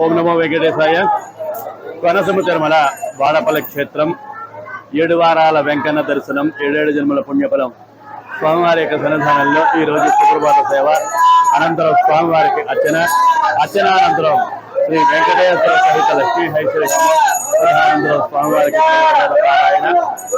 ఓం నమో వెంకటేశాయ. వనసముచర్మల తిరుమల వాడపల్లి క్షేత్రం. ఏడు వారాల వెంకన్న దర్శనం ఏడేడు జన్మల పుణ్యఫలం. స్వామివారి యొక్క సన్నిధానంలో ఈ రోజు సుప్రభాత సేవ. అనంతరం స్వామివారికి అర్చన. అర్చన అనంతరం శ్రీ వెంకటేశ్వర సహిత లక్ష్మీ హైశ్వర్యం అనంతరం స్వామివారికి పారాయణ.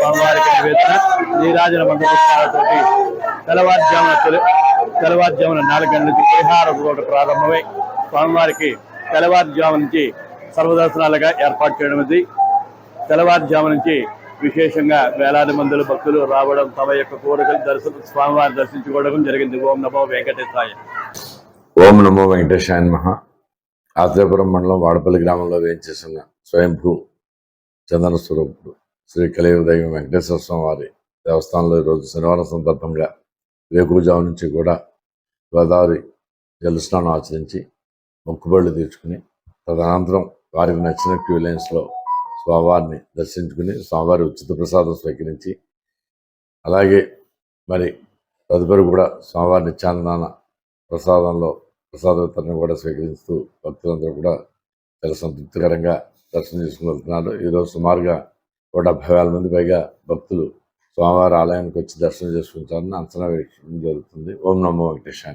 స్వామివారికి నివేదన. నీరాజన మంత్రపుష్పాలతోటి తెల్లవారుజామున తొలి తెల్లవారుజామున నాలుగు గంటల నుంచి పరిహార ప్రారంభమై స్వామివారికి తెల్లవారుజాము నుంచి సర్వదర్శనాలుగా ఏర్పాటు చేయడం ఇది. తెల్లవారుజాము నుంచి విశేషంగా వేలాది మందులు భక్తులు రావడం తమ యొక్క కోరికలు దర్శనం స్వామివారి దర్శించుకోవడం జరిగింది. ఓం నమో వెంకటేశాయ. ఓం నమో వెంకటేశాయ నమః. ఆత్రేయపురం మండలం వాడపల్లి గ్రామంలో వేయించేసిన స్వయంభూ చందన స్వరూపుడు శ్రీ కలియుగదైవం వెంకటేశ్వర స్వామి వారి దేవస్థానంలో ఈరోజు శనివారం సందర్భంగా వేకువజాము నుంచి కూడా గోదావరి జలస్నానం ఆచరించి మొక్కుబళ్ళు తీర్చుకుని తదనంతరం వారికి నచ్చిన క్యూ లైన్స్లో స్వామివారిని దర్శించుకుని స్వామివారి ఉచిత ప్రసాదం స్వీకరించి అలాగే మరి తదుపరి కూడా స్వామివారి నిత్యానందాన ప్రసాదంలో ప్రసాద వితరణ కూడా స్వీకరిస్తూ భక్తులందరూ కూడా చాలా సంతృప్తికరంగా దర్శనం చేసుకుని వెళ్తున్నారు. ఈరోజు సుమారుగా ఒక డెబ్బై వేల మంది పైగా భక్తులు స్వామివారి ఆలయానికి వచ్చి దర్శనం చేసుకుంటారని అంచనా వేయడం జరుగుతుంది. ఓం నమో వెంకటేశాయ